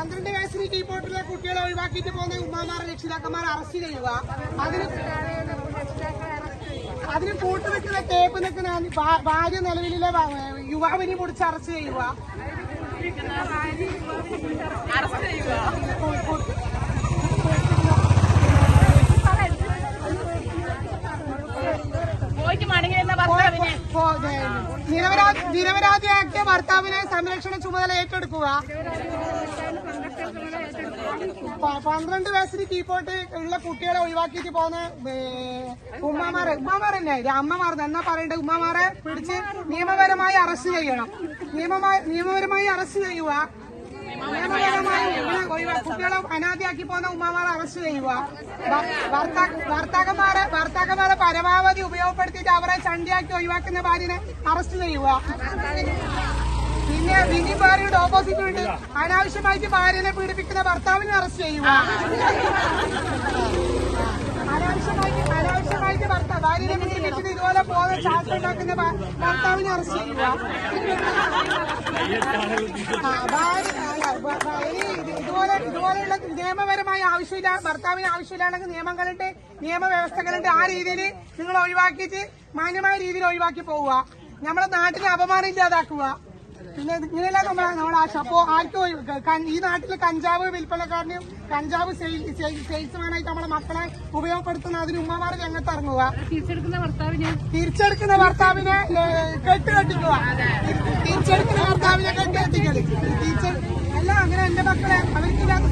പന്ത്രണ്ട് വയസ്സിന് കീബോർഡിലെ കുട്ടികളെ ഒഴിവാക്കിയിട്ട് പോകുന്ന ഉമ്മമാരെ രക്ഷിതാക്കന്മാരെ അറസ്റ്റ് ചെയ്യുക. അതിന് അതിന് കൂട്ടുനിൽക്കുന്ന ടേപ്പ് നിൽക്കുന്ന ഭാര്യ നിലവിലെ യുവാവിനെ പൊടിച്ച് അറസ്റ്റ് ചെയ്യുക. നിരപരാധിയാക്കിയ ഭർത്താവിനെ സംരക്ഷണ ചുമതല ഏറ്റെടുക്കുക. പന്ത്രണ്ട് വയസ്സിന് കീപ്പോട്ട് ഉള്ള കുട്ടികളെ ഒഴിവാക്കിയിട്ട് പോകുന്ന ഉമ്മമാരെ. ഉമ്മമാർ തന്നെ അമ്മമാർ എന്നാ പറയണ്ട ഉമ്മമാരെ പിടിച്ച് നിയമപരമായി അറസ്റ്റ് ചെയ്യണം. നിയമമായി നിയമപരമായി അറസ്റ്റ് ചെയ്യുക. നിയമപരമായി ഇങ്ങനെ കുട്ടികളെ അനാഥയാക്കി പോകുന്ന ഉമ്മമാരെ അറസ്റ്റ് ചെയ്യുക. ഭർത്താക്കന്മാരെ ഭർത്താക്കന്മാരെ പരമാവധി ഉപയോഗപ്പെടുത്തിയിട്ട് അവരെ ചണ്ടിയാക്കി ഒഴിവാക്കുന്ന ഭാര്യനെ അറസ്റ്റ് ചെയ്യുക. പിന്നെ വിനി ഭാര്യയുടെ ഓപ്പോസിറ്റ് ഉണ്ട് അനാവശ്യമായിട്ട് ഭാര്യനെ പീഡിപ്പിക്കുന്ന ഭർത്താവിനെ അറസ്റ്റ് ചെയ്യുക. അനാവശ്യമായിട്ട് അനാവശ്യമായിട്ട് ഭർത്താവ് ഭാര്യനെ പീഡിപ്പിച്ചിട്ട് ഇതുപോലെ പോകുന്ന ചാറ്റ് ഉണ്ടാക്കുന്ന ഭർത്താവിനെ അറസ്റ്റ് ചെയ്യുക. ഭാര്യ- ഇതുപോലെയുള്ള നിയമപരമായ ആവശ്യമില്ല ഭർത്താവിന് ആവശ്യമില്ലാണെങ്കിൽ നിയമങ്ങളുണ്ട് നിയമവ്യവസ്ഥകളുണ്ട്. ആ രീതിയിൽ നിങ്ങൾ ഒഴിവാക്കിയിട്ട് മാന്യമായ രീതിയിൽ ഒഴിവാക്കി പോവുക. നമ്മുടെ നാട്ടിനെ അപമാനം ഇല്ലാതാക്കുക. പിന്നെ ഇങ്ങനെയല്ല നമ്മൾ നമ്മുടെ ആശ അപ്പോ ആർക്കും ഈ നാട്ടിലെ കഞ്ചാവ് വിൽപ്പനക്കാരനെയും കഞ്ചാവ് സെയിൽസ്മാനായിട്ട് നമ്മളെ മക്കളെ ഉപയോഗപ്പെടുത്തുന്ന അതിന് ഉമ്മമാർ രംഗത്ത് ഇറങ്ങുക. തിരിച്ചെടുക്കുന്ന ഭർത്താവിനെ തിരിച്ചെടുക്കുന്ന ഭർത്താവിനെ കെട്ടുകെട്ടിക്കുക. തിരിച്ചെടുക്കുന്ന ഭർത്താവിനെ കെട്ടുകെട്ടിക്കളി തിരിച്ചെടു അല്ല അങ്ങനെ എന്റെ മക്കളെ അവർക്കില്ലാത്ത